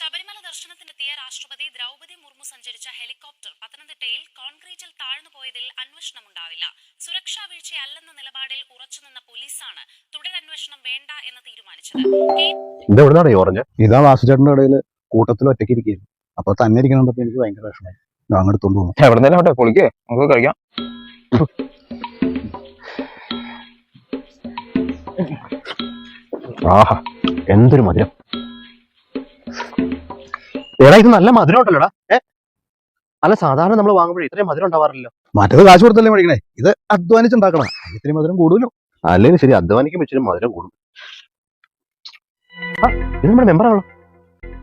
ശബരിമല ദർശനത്തിനെത്തിയ രാഷ്ട്രപതി ദ്രൗപദി മുർമു സഞ്ചരിച്ച ഹെലികോപ്റ്റർ പത്തനംതിട്ടയിൽ കോൺക്രീറ്റിൽ താഴ്ന്നുപോയതിൽ അന്വേഷണമുണ്ടാവില്ല. സുരക്ഷാ വീഴ്ചയല്ലെന്ന നിലപാടിൽ ഉറച്ചുനിന്ന പോലീസാണ് തുടരന്വേഷണം വേണ്ട എന്ന് തീരുമാനിച്ചത്. ഇത് വാസുചേട്ടന്റെ ഇടയിൽ കൂട്ടത്തിൽ ഒറ്റയ്ക്ക് അപ്പൊ തന്നെ എനിക്ക് ഭയങ്കര വിഷമമായി. അങ്ങോട്ട് തോന്നുന്നു എവിടെ പൊളിക്കേ നമുക്ക് കഴിക്കാം. ആഹാ എന്തൊരു മധുരം. എടാ ഇത് നല്ല മധുരം ഉണ്ടല്ലോടാ. ഏ? അല്ല സാധാരണ നമ്മൾ വാങ്ങുമ്പോഴേ ഇത്രയും മധുരം ഉണ്ടാവാറില്ലല്ലോ. മറ്റത് കാശ് കൊടുത്തല്ലേ മേടിക്കണേ? ഇത് അധ്വാനിച്ചുണ്ടാക്കണം. ഇത്രയും മധുരം കൂടുതലും അല്ലെങ്കിൽ ശരി അധ്വാനിക്കും വെച്ചിട്ട് മധുരം കൂടും. ആ, ഇത് നമ്മുടെ മെമ്പറാണല്ലോ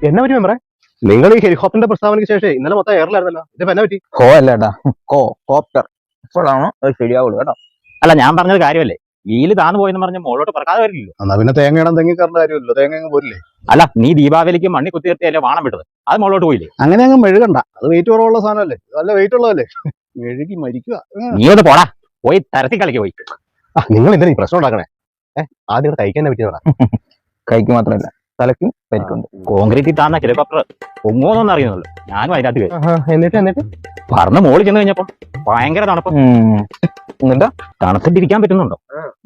എന്നാ പറ്റി മെമ്പറെ നിങ്ങൾ ഈ ഹെലികോപ്റ്ററിന്റെ പ്രസ്താവനയ്ക്ക് ശേഷം ഇന്നലെ മൊത്തം എയറിലായിരുന്നല്ലോ ഇത് എന്നാ പറ്റി? കോ അല്ല ഏട്ടാ. കോ കോപ്റ്റർ ഇപ്പോഴാണോ? അത് ശരിയാവുള്ളൂ കേട്ടോ. അല്ല ഞാൻ പറഞ്ഞത് കാര്യമല്ലേ. വീൽ താന്ന് പോയെന്ന് പറഞ്ഞ് മോളോട്ട് പറക്കാതെ വരില്ലല്ലോ. എന്നാ പിന്നെ തേങ്ങ ഇടാൻ തെങ്ങി കയറേണ്ട കാര്യമില്ലല്ലോ. തേങ്ങ അങ്ങ് പോരില്ലേ? അല്ല നീ ദീപാവലിക്ക് മണ്ണി കുത്തി നിർത്തിയല്ലേ വാണം വിട്ടത്? അത് മുകളിലോട്ട് പോയില്ലേ? അങ്ങനെ അങ്ങ് മെഴുകണ്ട. അത് വെയിറ്റ് കുറവുള്ള സാധനമല്ലേ? നല്ല വെയിറ്റ് ഉള്ളതല്ലേ? മെഴുകി മരിക്കുക. നീ ഒന്ന് പോടാ. പോയി തരത്തി കളിക്ക് പോയി. നിങ്ങൾ എന്തിനാ ഈ പ്രശ്നം ഉണ്ടാക്കണേ? ഏഹ് ആദ്യം കഴിക്കാൻ തയ്ക്കാൻ പറ്റിയതാ കൈക്ക് മാത്രമല്ല തലക്കും പരിക്കുണ്ട്. കോൺക്രീറ്റിൽ താന്ന ഹെലികോപ്റ്റർ പൊങ്ങോന്നൊന്നും അറിയുന്നുള്ളൂ ഞാനും അതിനകത്ത് കയറി. എന്നിട്ട് എന്നിട്ട്? പറഞ്ഞ മോളിൽ ചെന്ന് കഴിഞ്ഞപ്പോ ഭയങ്കര തണുപ്പ്. എന്നിട്ടാ? തണുത്തിട്ടിരിക്കാൻ പറ്റുന്നുണ്ടോ?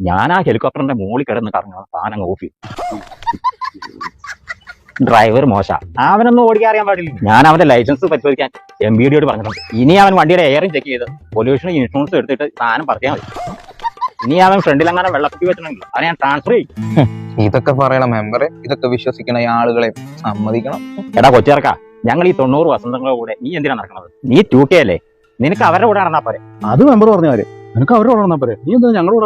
ഞാൻ ആ ഹെലികോപ്റ്ററിന്റെ മോളിൽ കിടന്ന് കറങ്ങുന്ന സാധനങ്ങൾ ഓഫ് ഓഫ് ഡ്രൈവർ മോശ. അവനൊന്നും ഓടിക്കാൻ അറിയാൻ പാടില്ല. ഞാൻ അവന്റെ ലൈസൻസ് പരിശോധിക്കാൻ എം ബി ഡിയോട് പറഞ്ഞിട്ടുണ്ട്. ഇനി അവൻ വണ്ടിയുടെ എയറും ചെക്ക് ചെയ്ത് പൊല്യൂഷൻ ഇൻഷുറൻസ് എടുത്തിട്ട് സാധനം പറയാൻ മതി. ഇനി അവൻ ഫ്രണ്ടിൽ അങ്ങനെ വെള്ളക്കുപ്പി വെച്ചിട്ടുണ്ടെങ്കിൽ അവനെ ഞാൻ ട്രാൻസ്ഫർ ചെയ്യും. ഇതൊക്കെ പറയണം മെമ്പറെ ഇതൊക്കെ വിശ്വസിക്കണ ഈ ആളുകളെ സമ്മതിക്കണം. എടാ കൊച്ചിറക്ക ഞങ്ങൾ ഈ തൊണ്ണൂറ് വസന്തങ്ങളുടെ കൂടെ നീ എന്തിനാ നടക്കണത്? നീ ടൂ കെ അല്ലേ? നിനക്ക് അവരുടെ കൂടെ നടന്നാ പോരെ. അത് മെമ്പർ പറഞ്ഞ നിനക്ക് നിനക്ക് കൂടെ നടന്നാ പോരെ. നീ എന്താ ഞങ്ങളോട്